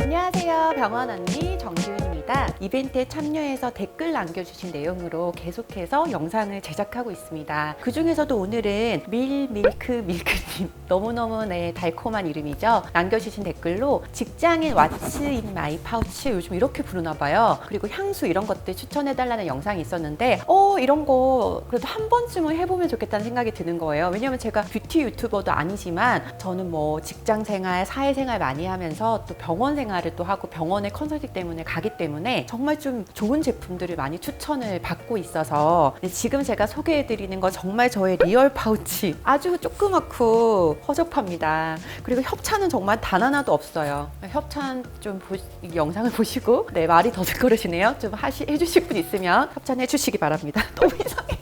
안녕하세요. 병원 언니 정지훈 입니다. 이벤트에 참여해서 댓글 남겨주신 내용으로 계속해서 영상을 제작하고 있습니다. 그 중에서도 오늘은 밀, 밀크, 밀크님. 너무너무 네, 달콤한 이름이죠. 남겨주신 댓글로 직장인 왓츠 인 마이 파우치 요즘 이렇게 부르나 봐요. 그리고 향수 이런 것들 추천해달라는 영상이 있었는데, 어, 이런 거 그래도 한 번쯤은 해보면 좋겠다는 생각이 드는 거예요. 왜냐면 제가 뷰티 유튜버도 아니지만 저는 뭐 직장 생활, 사회 생활 많이 하면서 또 병원 생활을 또 하고 병원에 컨설팅 때문에 가기 때문에 정말 좀 좋은 제품들을 많이 추천을 받고 있어서 지금 제가 소개해드리는 건 정말 저의 리얼 파우치 아주 조그맣고 허접합니다. 그리고 협찬은 정말 단 하나도 없어요. 협찬 좀 보, 이 영상을 보시고 네 말이 더듬거리시네요. 좀 하시 해주실 분 있으면 협찬해 주시기 바랍니다. 너무 이상해.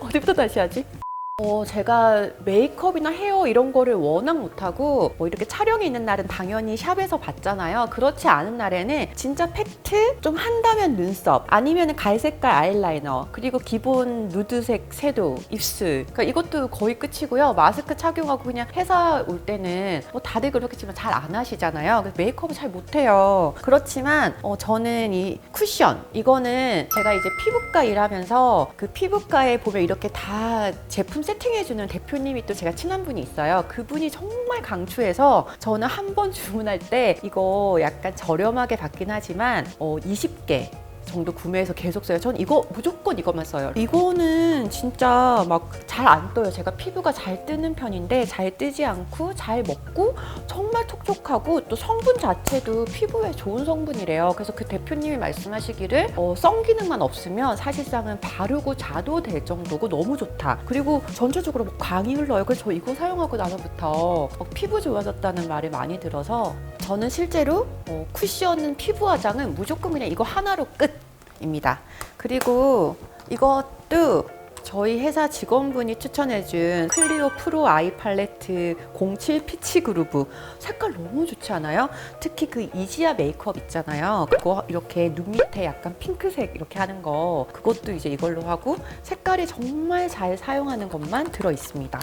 어디부터 다시 하지? 어, 제가 메이크업이나 헤어 이런 거를 워낙 못하고 뭐 이렇게 촬영이 있는 날은 당연히 샵에서 받잖아요. 그렇지 않은 날에는 진짜 팩트 좀 한다면 눈썹 아니면 갈색깔 아이라이너 그리고 기본 누드색 섀도우 입술 그러니까 이것도 거의 끝이고요. 마스크 착용하고 그냥 회사 올 때는 뭐 다들 그렇겠지만 잘 안 하시잖아요. 그래서 메이크업을 잘 못해요. 그렇지만 어, 저는 이 쿠션 이거는 제가 이제 피부과 일하면서 그 피부과에 보면 이렇게 다 제품 세팅해주는 대표님이 또 제가 친한 분이 있어요. 그분이 정말 강추해서 저는 한 번 주문할 때 이거 약간 저렴하게 받긴 하지만 어, 20개 정도 구매해서 계속 써요. 전 이거 무조건 이것만 써요. 이거는 진짜 막 잘 안 떠요. 제가 피부가 잘 뜨는 편인데 잘 뜨지 않고 잘 먹고 정말 촉촉하고 또 성분 자체도 피부에 좋은 성분이래요. 그래서 그 대표님이 말씀하시기를 어, 성 기능만 없으면 사실상은 바르고 자도 될 정도고 너무 좋다. 그리고 전체적으로 막 광이 흘러요. 그래서 저 이거 사용하고 나서부터 막 피부 좋아졌다는 말을 많이 들어서 저는 실제로 어, 쿠션은 피부 화장은 무조건 그냥 이거 하나로 끝입니다. 그리고 이것도 저희 회사 직원분이 추천해준 클리오 프로 아이 팔레트 07 피치 그루브 색깔 너무 좋지 않아요? 특히 그 이지아 메이크업 있잖아요. 그거 이렇게 눈 밑에 약간 핑크색 이렇게 하는 거 그것도 이제 이걸로 하고 색깔이 정말 잘 사용하는 것만 들어 있습니다.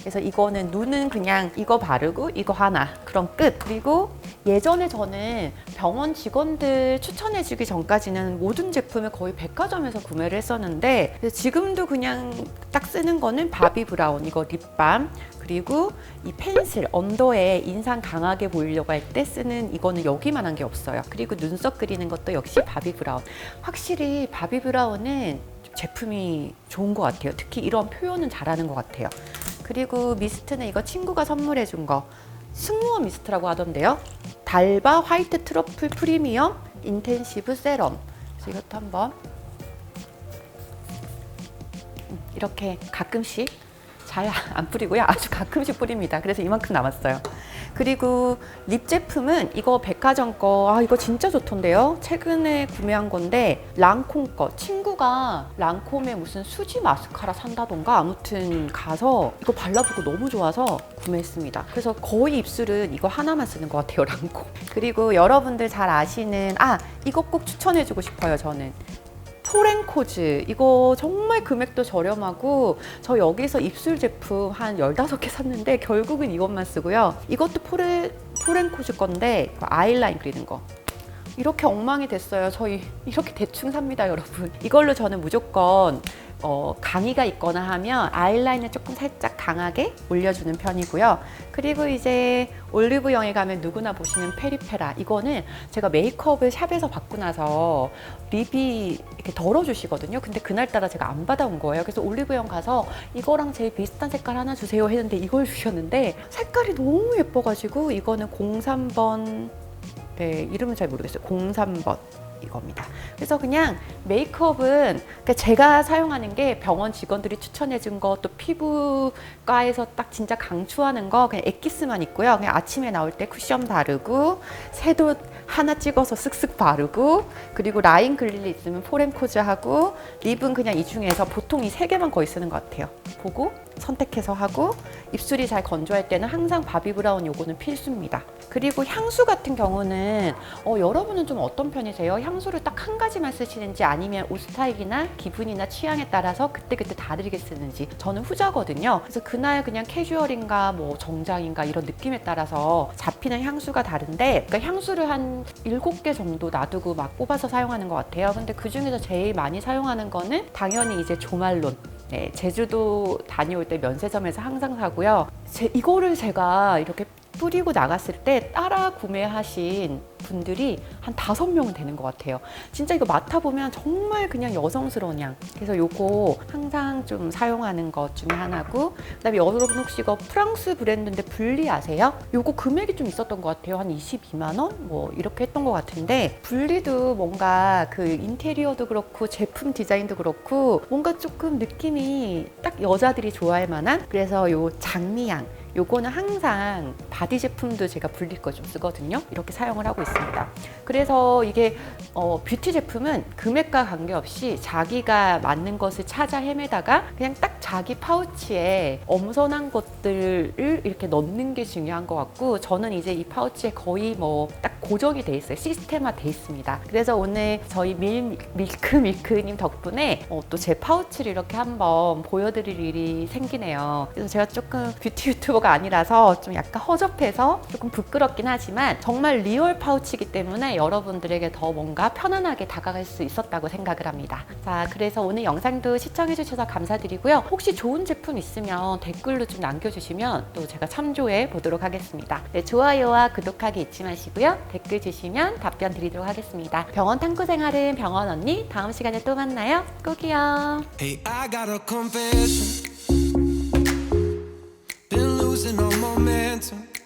그래서 이거는 눈은 그냥 이거 바르고 이거 하나 그럼 끝. 그리고 예전에 저는 병원 직원들 추천해주기 전까지는 모든 제품을 거의 백화점에서 구매를 했었는데 지금도 그냥 딱 쓰는 거는 바비 브라운 이거 립밤 그리고 이 펜슬 언더에 인상 강하게 보이려고 할 때 쓰는 이거는 여기만 한 게 없어요. 그리고 눈썹 그리는 것도 역시 바비 브라운. 확실히 바비 브라운은 제품이 좋은 것 같아요. 특히 이런 표현은 잘하는 것 같아요. 그리고 미스트는 이거 친구가 선물해 준 거. 승무원 미스트라고 하던데요. 달바 화이트 트러플 프리미엄 인텐시브 세럼. 그래서 이것도 한번 음, 이렇게 가끔씩 잘 안 뿌리고요. 아주 가끔씩 뿌립니다. 그래서 이만큼 남았어요. 그리고 립 제품은 이거 백화점 거, 아, 이거 진짜 좋던데요? 최근에 구매한 건데, 랑콤 거. 친구가 랑콤의 무슨 수지 마스카라 산다던가 아무튼 가서 이거 발라보고 너무 좋아서 구매했습니다. 그래서 거의 입술은 이거 하나만 쓰는 것 같아요, 랑콤. 그리고 여러분들 잘 아시는, 아, 이거 꼭 추천해주고 싶어요, 저는. 포렌코즈 이거 정말 금액도 저렴하고 저 여기서 입술 제품 한 15개 샀는데 결국은 이것만 쓰고요. 이것도 포레, 포렌코즈 건데 아이라인 그리는 거. 이렇게 엉망이 됐어요. 저희 이렇게 대충 삽니다, 여러분. 이걸로 저는 무조건 어, 강의가 있거나 하면 아이라인을 조금 살짝 강하게 올려주는 편이고요. 그리고 이제 올리브영에 가면 누구나 보시는 페리페라. 이거는 제가 메이크업을 샵에서 받고 나서 립이 이렇게 덜어주시거든요. 근데 그날따라 제가 안 받아온 거예요. 그래서 올리브영 가서 이거랑 제일 비슷한 색깔 하나 주세요 했는데 이걸 주셨는데 색깔이 너무 예뻐가지고 이거는 03번 네, 이름은 잘 모르겠어요. 03번. 이겁니다. 그래서 그냥 메이크업은 그러니까 제가 사용하는 게 병원 직원들이 추천해준 거 또 피부과에서 딱 진짜 강추하는 거 그냥 엑기스만 있고요. 그냥 아침에 나올 때 쿠션 바르고 섀도우 하나 찍어서 쓱쓱 바르고 그리고 라인 글리 있으면 포렌 코즈 하고 립은 그냥 이 중에서 보통 이 세 개만 거의 쓰는 것 같아요. 보고 선택해서 하고 입술이 잘 건조할 때는 항상 바비 브라운 요거는 필수입니다. 그리고 향수 같은 경우는 어, 여러분은 좀 어떤 편이세요? 향수를 딱 한 가지만 쓰시는지 아니면 옷 스타일이나 기분이나 취향에 따라서 그때그때 다르게 쓰는지 저는 후자거든요. 그래서 그날 그냥 캐주얼인가 뭐 정장인가 이런 느낌에 따라서 잡히는 향수가 다른데 그러니까 향수를 한 일곱 개 정도 놔두고 막 뽑아서 사용하는 것 같아요. 근데 그 중에서 제일 많이 사용하는 거는 당연히 이제 조말론. 네, 제주도 다녀올 때 면세점에서 항상 사고요. 제, 이거를 제가 이렇게 뿌리고 나갔을 때 따라 구매하신 분들이 한 다섯 명은 되는 것 같아요. 진짜 이거 맡아보면 정말 그냥 여성스러운 향. 그래서 요거 항상 좀 사용하는 것 중에 하나고, 그 다음에 여러분 혹시 이거 프랑스 브랜드인데 분리 아세요? 요거 금액이 좀 있었던 것 같아요. 한 22만 원? 뭐 이렇게 했던 것 같은데, 분리도 뭔가 그 인테리어도 그렇고, 제품 디자인도 그렇고, 뭔가 조금 느낌이 딱 여자들이 좋아할 만한? 그래서 요 장미향. 요거는 항상 바디 제품도 제가 불릴 거 좀 쓰거든요. 이렇게 사용을 하고 있습니다. 그래서 이게 어, 뷰티 제품은 금액과 관계없이 자기가 맞는 것을 찾아 헤매다가 그냥 딱 자기 파우치에 엄선한 것들을 이렇게 넣는 게 중요한 것 같고 저는 이제 이 파우치에 거의 뭐 딱 고정이 돼 있어요. 시스템화 돼 있습니다. 그래서 오늘 저희 밀, 밀크 밀크님 덕분에 어, 또 제 파우치를 이렇게 한번 보여드릴 일이 생기네요. 그래서 제가 조금 뷰티 유튜버가 아니라서 좀 약간 허접해서 조금 부끄럽긴 하지만 정말 리얼 파우치이기 때문에 여러분들에게 더 뭔가 편안하게 다가갈 수 있었다고 생각을 합니다. 자, 그래서 오늘 영상도 시청해주셔서 감사드리고요. 혹시 좋은 제품 있으면 댓글로 좀 남겨주시면 또 제가 참조해 보도록 하겠습니다. 네, 좋아요와 구독하기 잊지 마시고요. 댓글 주시면 답변 드리도록 하겠습니다. 병원 탐구 생활은 병원 언니 다음 시간에 또 만나요. 꼭이요. Hey, momentum.